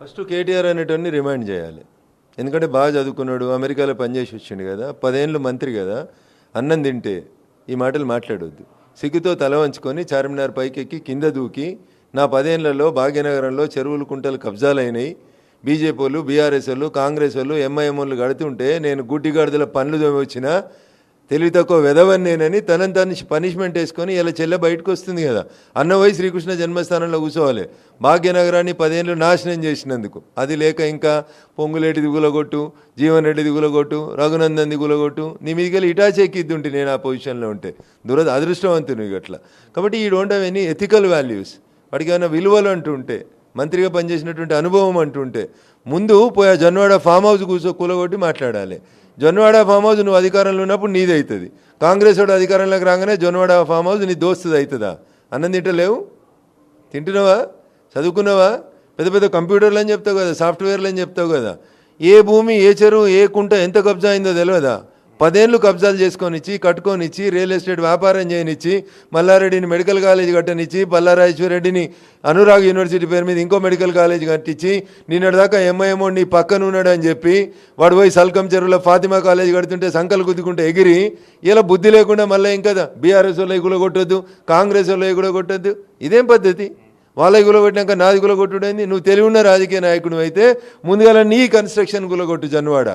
First KTR అనేటోని remind చేయాలి. ఎందుకంటే బాగా చదువుకున్నాడు అమెరికాలో పనిచేసి వచ్చిండు కదా పదేళ్ళు మంత్రి కదా అన్నం తింటే ఈ మాటలు మాట్లాడొద్దు. సిగ్గుతో తల వంచుకొని చార్మినార్ పైకెక్కి కింద దూకి నా పదేళ్ళలో భాగ్యనగరంలో చెరువులు కుంటలు కబ్జాలైనాయి బీజేపీ వాళ్ళు బీఆర్ఎస్ వాళ్ళు కాంగ్రెస్ వాళ్ళు ఎంఐఎం వాళ్ళు కడుతుంటే నేను గుడ్డిగాడిదల పనులు తోమి వచ్చినా తెలివి తక్కువ వెదవని నేనని తనని తను పనిష్మెంట్ వేసుకొని ఇలా చెల్లె బయటకు వస్తుంది కదా. అన్నవై శ్రీకృష్ణ జన్మస్థానంలో కూర్చోవాలి. భాగ్యనగరాన్ని పదేళ్ళు నాశనం చేసినందుకు. అది లేక ఇంకా పొంగులేటి దిగులగొట్టు జీవన్ రెడ్డి దిగులగొట్టు రఘునందన్ దిగులగొట్టు నీ మీదికి ఇటాచెక్కిద్దుంటే నేను ఆ పొజిషన్లో ఉంటే. దురద అదృష్టవంతుని అట్లా కాబట్టి ఈ don't have any ethical values వాడికి ఏమైనా విలువలు అంటుంటే మంత్రిగా పనిచేసినటువంటి అనుభవం అంటుంటే ముందు పోయా జొన్నవాడ ఫామ్ హౌస్ కూర్చో కూలగొట్టి మాట్లాడాలి. జొన్నవాడ ఫామ్ హౌస్ నువ్వు అధికారంలో ఉన్నప్పుడు నీది అవుతుంది కాంగ్రెస్ వాడు అధికారంలోకి రాగానే జొన్నవాడ ఫామ్ హౌస్ నీ దోస్తుది అవుతుందా అన్నం తింటలేవు? తింటున్నావా? చదువుకున్నావా? పెద్ద పెద్ద కంప్యూటర్లు అని చెప్తావు కదా సాఫ్ట్వేర్లు అని చెప్తావు కదా. ఏ భూమి ఏ చెరువు ఏ కుంట ఎంత కబ్జా అయిందో తెలియదా పదేళ్ళు కబ్జాలు చేసుకొనిచ్చి కట్టుకొనిచ్చి రియల్ ఎస్టేట్ వ్యాపారం చేయనిచ్చి మల్లారెడ్డిని మెడికల్ కాలేజ్ కట్టనిచ్చి పల్లారాజేశ్వరరెడ్డిని అనురాగ్ యూనివర్సిటీ పేరు మీద ఇంకో మెడికల్ కాలేజ్ కట్టించి నిన్నటిదాకా ఎంఐఎంఓ నీ పక్కన ఉన్నాడు అని చెప్పి వాడు పోయి సల్కం చెరువులో ఫాతిమా కాలేజ్ కడుతుంటే సంకలు గుద్దుకుంటే ఎగిరి ఇలా బుద్ధి లేకుండా మళ్ళీ ఇంకా బీఆర్ఎస్ వాళ్ళు కూడా కొట్టొద్దు కాంగ్రెస్ వాళ్ళు కూడా కొట్టొద్దు ఇదేం పద్ధతి? వాళ్ళ గులగొట్టినాక నాది గులగొట్టుడైంది? నువ్వు తెలివి ఉన్న రాజకీయ నాయకుడు అయితే ముందుగా నీ కన్స్ట్రక్షన్ గులగొట్టు జన్వాడ?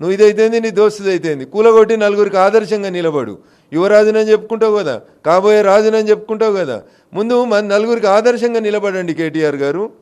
నువ్వు ఇదైతేంది నీ దోస్తుది అయితేంది. కూలగొట్టి నలుగురికి ఆదర్శంగా నిలబడు. యువరాజునని చెప్పుకుంటావు కదా కాబోయే రాజునని చెప్పుకుంటావు కదా. ముందు మన నలుగురికి ఆదర్శంగా నిలబడండి కేటీఆర్ గారు.